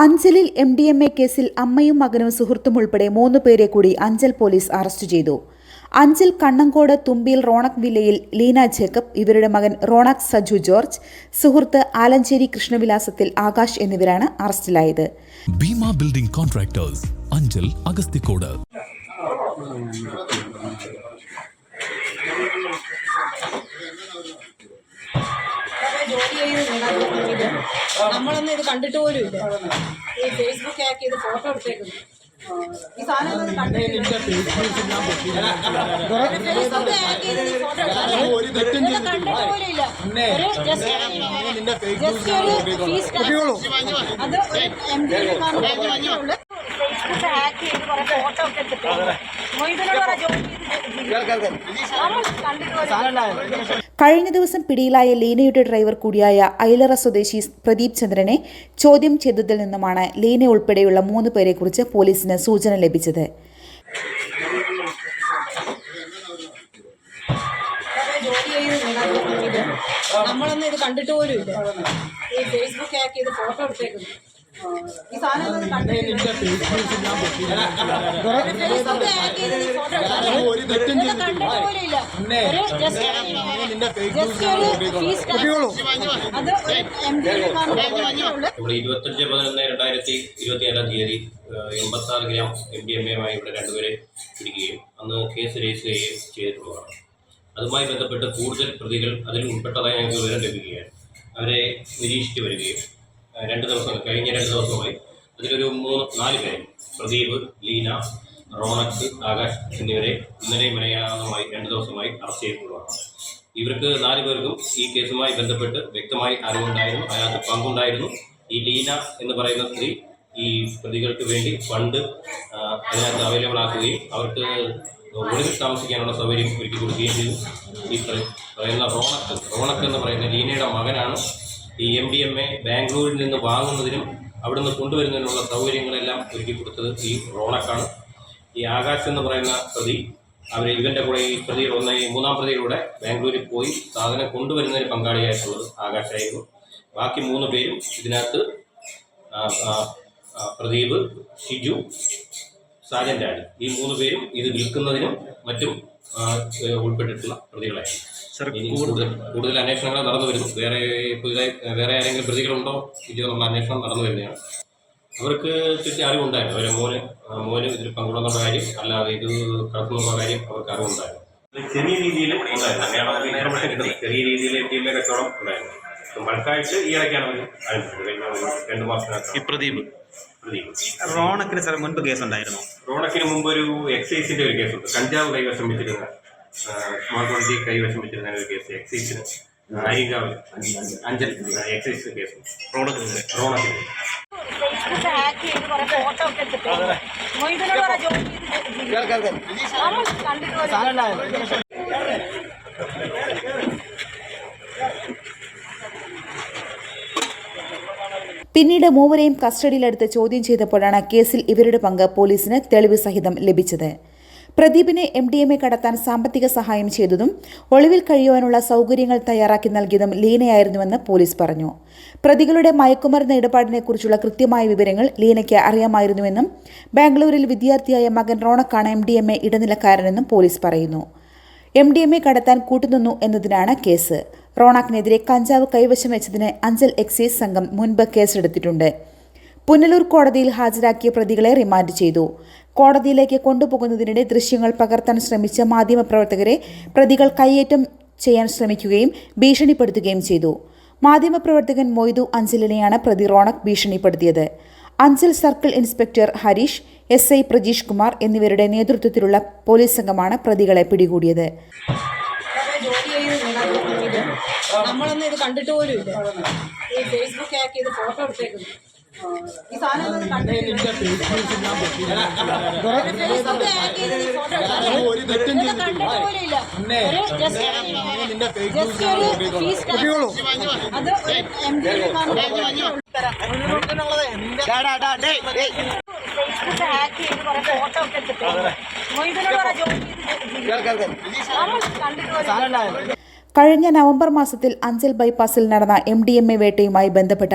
അഞ്ചലിൽ M D M A കേസിൽ അമ്മയും മകനും സുഹൃത്തും ഉൾപ്പെടെ മൂന്ന് പേരെ കൂടി അഞ്ചൽ പോലീസ് അറസ്റ്റ് ചെയ്തു. അഞ്ചൽ കണ്ണങ്കോട് തുമ്പിയിൽ റോണക് വില്ലയിൽ ലീന ജേക്കബ് ഇവരുടെ മകൻ റോണക് സജു ജോർജ് സുഹൃത്ത് ആലഞ്ചേരി കൃഷ്ണവിലാസത്തിൽ ആകാശ് എന്നിവരാണ് അറസ്റ്റിലായത്. Bhima building contractors Anchal Agasthikode. ജോലി നമ്മളൊന്നും ഇത് കണ്ടിട്ട് പോലും ഇല്ല. ഈ ഫേസ്ബുക്ക് ആക്കി ഇത് ഫോട്ടോ എടുത്തേക്കുന്നു. ഈ സാധനം കണ്ടിട്ട് പോലും ഇല്ല. അത് എം ഡി ഫേസ്ബുക്ക് ഹാക്ക് ചെയ്ത് കുറെ ഫോട്ടോ ഒക്കെ എടുത്തിട്ട് മൊയ്തനോട് ജോലി ചെയ്ത് കണ്ടിട്ട് പോലും. കഴിഞ്ഞ ദിവസം പിടിയിലായ ലീനയുടെ ഡ്രൈവർ കൂടിയായ ഐലറ സ്വദേശി പ്രദീപ് ചന്ദ്രനെ ചോദ്യം ചെയ്തതിൽ നിന്നുമാണ് ലീന ഉൾപ്പെടെയുള്ള മൂന്ന് പേരെക്കുറിച്ച് പോലീസിന് സൂചന ലഭിച്ചത്. നമ്മളൊന്നും ഇത് കണ്ടിട്ട് പോലും ഇല്ല. ഈ ഫേസ്ബുക്ക് ആക്കി ഇത് ഫോട്ടോ എടുത്തേക്കുന്നു. ഈ സാധനം കണ്ടിട്ടില്ല ഫേസ്ബുക്ക് ആക്കി ഫോട്ടോ എടുത്തേക്കുന്നു. പോലും ഇല്ല ഒരു ജസ്റ്റ് ഫീസ് അത് ഇവിടെ ഇരുപത്തഞ്ച് പതിനൊന്ന് രണ്ടായിരത്തി ഇരുപത്തി ഏഴാം തീയതി എൺപത്തി ആറ് ഗ്രാം എം ഡി എം എയുമായി ഇവിടെ രണ്ടുപേരെ പിടിക്കുകയും അന്ന് കേസ് രജിസ്റ്റർ ചെയ്യുകയും ചെയ്തിട്ടുള്ളതാണ്. അതുമായി ബന്ധപ്പെട്ട് കൂടുതൽ പ്രതികൾ അതിൽ ഉൾപ്പെട്ടതായി ഞങ്ങൾക്ക് വിവരം ലഭിക്കുകയാണ്. അവരെ നിരീക്ഷിച്ചു വരികയും രണ്ട് ദിവസം കഴിഞ്ഞ രണ്ട് ദിവസമായി അതിലൊരു മൂന്ന് നാല് പേര് പ്രദീപ് ലീന റോണക് ആകാശ് എന്നിവരെ ഇന്നലെ മലയാളമായി രണ്ട് ദിവസമായി അറസ്റ്റ് ചെയ്തിട്ടുള്ളതാണ്. ഇവർക്ക് നാല് പേർക്കും ഈ കേസുമായി ബന്ധപ്പെട്ട് വ്യക്തമായി അറിവുണ്ടായിരുന്നു അതിനകത്ത് പങ്കുണ്ടായിരുന്നു. ഈ ലീന എന്ന് പറയുന്ന സ്ത്രീ ഈ പ്രതികൾക്ക് വേണ്ടി ഫണ്ട് അതിനകത്ത് അവൈലബിൾ ആക്കുകയും അവർക്ക് ഒളിവിൽ താമസിക്കാനുള്ള സൗകര്യം ഒരുക്കി കൊടുക്കുകയും ചെയ്തു. ഈ പറയുന്ന റോണക് റോണക് എന്ന് പറയുന്ന ലീനയുടെ മകനാണ് ഈ എം ഡി എം എ ബാംഗ്ലൂരിൽ നിന്ന് വാങ്ങുന്നതിനും അവിടുന്ന് കൊണ്ടുവരുന്നതിനുള്ള സൗകര്യങ്ങളെല്ലാം ഒരുക്കി കൊടുത്തത് ഈ റോണക്കാണ്. ഈ ആകാശ് എന്ന് പറയുന്ന പ്രതി അവർ ഇവന്റെ കൂടെ ഈ പ്രതി ഒന്ന് ഈ മൂന്നാം പ്രതിയിലൂടെ ബാംഗ്ലൂരിൽ പോയി സാധനം കൊണ്ടുവരുന്നതിന് പങ്കാളിയായിട്ടുള്ളത് ആകാശായിരുന്നു ബാക്കി മൂന്ന് പേരും ഇതിനകത്ത് പ്രദീപ് ഷിജു സാജന്റാണ് ഈ മൂന്ന് പേരും ഇത് വിൽക്കുന്നതിനും മറ്റും ഉൾപ്പെട്ടിട്ടുള്ള പ്രതികളായിരുന്നു. കൂടുതൽ കൂടുതൽ അന്വേഷണങ്ങൾ നടന്നു വരുന്നു. വേറെ പുതിയതായി വേറെ ആരെങ്കിലും പ്രതികളുണ്ടോ? നമ്മൾ അന്വേഷണം നടന്നു വരുന്നതാണ്. അവർക്ക് ചുറ്റി അറിവുണ്ടായിരുന്നു. അവരെ മോന് മോന് ഇതിൽ പങ്കുണ്ടെന്നുള്ള കാര്യം അല്ലാതെ ഇത് കടത്തുന്നുള്ള കാര്യം അവർക്ക് അറിവുണ്ടായിരുന്നു. ചെറിയ രീതിയിൽ ഉണ്ടായിരുന്നു. അങ്ങനെയാണ് ചെറിയ രീതിയിൽ ടീമിലെ കച്ചവടം ഉണ്ടായിരുന്നു. ബൾക്കായിട്ട് ഈ ഇടയ്ക്കാണ് അവർ ആരംഭിച്ചത്. കഴിഞ്ഞ രണ്ട് മാസത്തിനകത്ത് ഈ പ്രദീപ് പ്രദീപ് റോണക്കിന് സാർ മുൻപ് കേസ് ഉണ്ടായിരുന്നു റോണക്കിന് മുമ്പ് ഒരു എക്സൈസിന്റെ ഒരു കേസുണ്ട്. കഞ്ചാവ് കൈവശം വെച്ചിരുന്ന സ്മാർട്ട് വണ്ടി കൈവശം വെച്ചിരുന്ന ഒരു കേസ് എക്സൈസിന് അരികാവ് അഞ്ചൽ എക്സൈസ് കേസ് റോണക്കിന് റോണക്കിന്. ഫേസ്ബുക്ക് ഹാക്ക് ചെയ്ത് കുറെ ഫോട്ടോ ഒക്കെ എടുത്തിട്ട്. മൊയ്തനോട് പറ ജോലി ചെയ്ത് കണ്ടിട്ട്. പിന്നീട് മൂവരെയും കസ്റ്റഡിയിലെടുത്ത് ചോദ്യം ചെയ്തപ്പോഴാണ് കേസിൽ ഇവരുടെ പങ്ക് പോലീസിന് തെളിവ് സഹിതം ലഭിച്ചത്. പ്രദീപിനെ എം ഡി എം എ കടത്താൻ സാമ്പത്തിക സഹായം ചെയ്തതും ഒളിവിൽ കഴിയുവാനുള്ള സൗകര്യങ്ങൾ തയ്യാറാക്കി നൽകിയതും ലീനയായിരുന്നുവെന്ന് പോലീസ് പറഞ്ഞു. പ്രതികളുടെ മയക്കുമരുന്ന് ഇടപാടിനെക്കുറിച്ചുള്ള കൃത്യമായ വിവരങ്ങൾ ലീനയ്ക്ക് അറിയാമായിരുന്നുവെന്നും ബാംഗ്ലൂരിൽ വിദ്യാർത്ഥിയായ മകൻ റോണക്കാണ് എം ഡി എം എ ഇടനിലക്കാരനെന്നും പോലീസ് പറയുന്നു. എം ഡി എം എ കടത്താൻ കൂട്ടുനിന്നു എന്നതിനാണ് കേസ്. റോണാക്കിനെതിരെ കഞ്ചാവ് കൈവശം വെച്ചതിന് അഞ്ചൽ എക്സൈസ് സംഘം മുൻപ് കേസെടുത്തിട്ടുണ്ട്. പുനലൂർ കോടതിയിൽ ഹാജരാക്കിയ പ്രതികളെ റിമാൻഡ് ചെയ്തു. കോടതിയിലേക്ക് കൊണ്ടുപോകുന്നതിനിടെ ദൃശ്യങ്ങൾ പകർത്താൻ ശ്രമിച്ച മാധ്യമപ്രവർത്തകരെ പ്രതികൾ കൈയേറ്റം ചെയ്യാൻ ശ്രമിക്കുകയും ഭീഷണിപ്പെടുത്തുകയും ചെയ്തു. മാധ്യമപ്രവർത്തകൻ മൊയ്തു അഞ്ചലിനെയാണ് പ്രതി Ronak ഭീഷണിപ്പെടുത്തിയത്. Anchal circle inspector Harish S I Prajeesh Kumar എന്നിവരുടെ നേതൃത്വത്തിലുള്ള പോലീസ് സംഘമാണ് പ്രതികളെ പിടികൂടിയത്. നമ്മളൊന്നും ഇത് കണ്ടിട്ട് പോലും ഇല്ല. ഈ ഫേസ്ബുക്ക് ആക്കി ഇത് ഫോട്ടോ എടുത്തേക്കുന്നു. ഫേസ്ബുക്ക് ഹാക്ക് ചെയ്ത് കുറെ ഫോട്ടോ ഒക്കെ എടുത്തിട്ട് മൊയ്തനോട് പറ ജോലി ചെയ്ത് കണ്ടിട്ട്. കഴിഞ്ഞ നവംബർ മാസത്തിൽ അഞ്ചൽ ബൈപ്പാസിൽ നടന്ന എം ഡി എം എ വേട്ടയുമായി ബന്ധപ്പെട്ട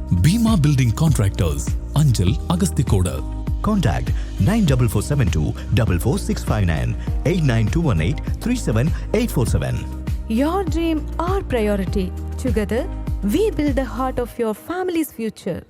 Bheema building contractors Anchal Agasthikode Contact 94472 44659 89218 37847. Your dream, our priority. Together, we build the heart of your family's future.